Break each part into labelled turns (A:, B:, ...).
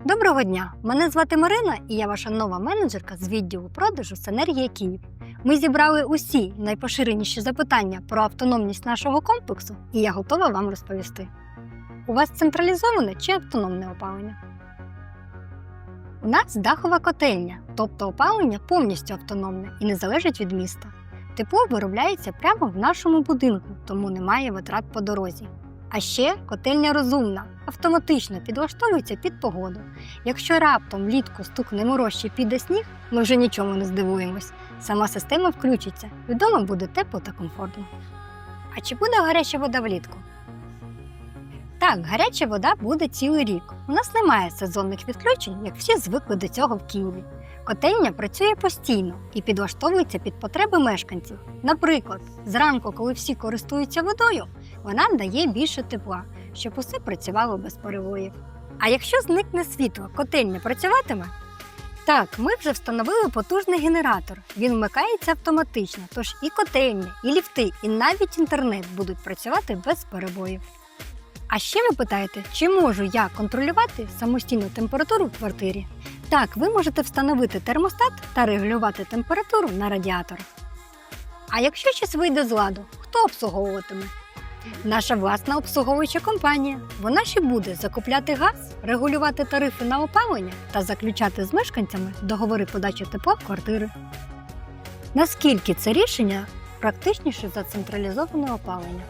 A: Доброго дня! Мене звати Марина і я ваша нова менеджерка з відділу продажу Сенергія Київ. Ми зібрали усі найпоширеніші запитання про автономність нашого комплексу, і я готова вам розповісти. У вас централізоване чи автономне опалення? У нас дахова котельня, тобто опалення повністю автономне і не залежить від міста. Тепло виробляється прямо в нашому будинку, тому немає витрат по дорозі. А ще котельня розумна, автоматично підлаштовується під погоду. Якщо раптом влітку стукне мороз піде сніг, ми вже нічому не здивуємось. Сама система включиться, і вдома буде тепло та комфортно. А чи буде гаряча вода влітку? Так, гаряча вода буде цілий рік. У нас немає сезонних відключень, як всі звикли до цього в Києві. Котельня працює постійно і підлаштовується під потреби мешканців. Наприклад, зранку, коли всі користуються водою, вона дає більше тепла, щоб усе працювало без перевоїв. А якщо зникне світло, котельня працюватиме? Так, ми вже встановили потужний генератор. Він вмикається автоматично, тож і котельня, і ліфти, і навіть інтернет будуть працювати без перебоїв. А ще ви питаєте, чи можу я контролювати самостійну температуру в квартирі? Так, ви можете встановити термостат та регулювати температуру на радіаторах. А якщо щось вийде з ладу, хто обслуговуватиме? Наша власна обслуговуюча компанія. Вона ще буде закупляти газ, регулювати тарифи на опалення та заключати з мешканцями договори подачі тепла в квартири. Наскільки це рішення практичніше за централізоване опалення?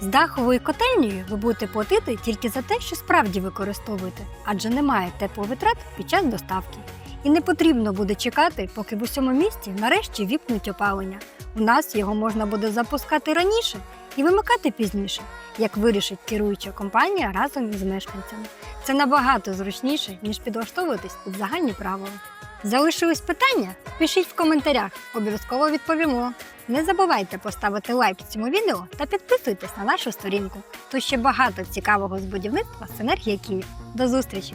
A: З даховою котельнею ви будете платити тільки за те, що справді використовуєте, адже немає тепловитрат під час доставки. І не потрібно буде чекати, поки в усьому місті нарешті віпнуть опалення. У нас його можна буде запускати раніше і вимикати пізніше, як вирішить керуюча компанія разом із мешканцями. Це набагато зручніше, ніж підлаштовуватись під загальні правила. Залишились питання? Пишіть в коментарях, обов'язково відповімо. Не забувайте поставити лайк цьому відео та підписуйтесь на нашу сторінку. Тут ще багато цікавого з будівництва Синергія Київ. До зустрічі!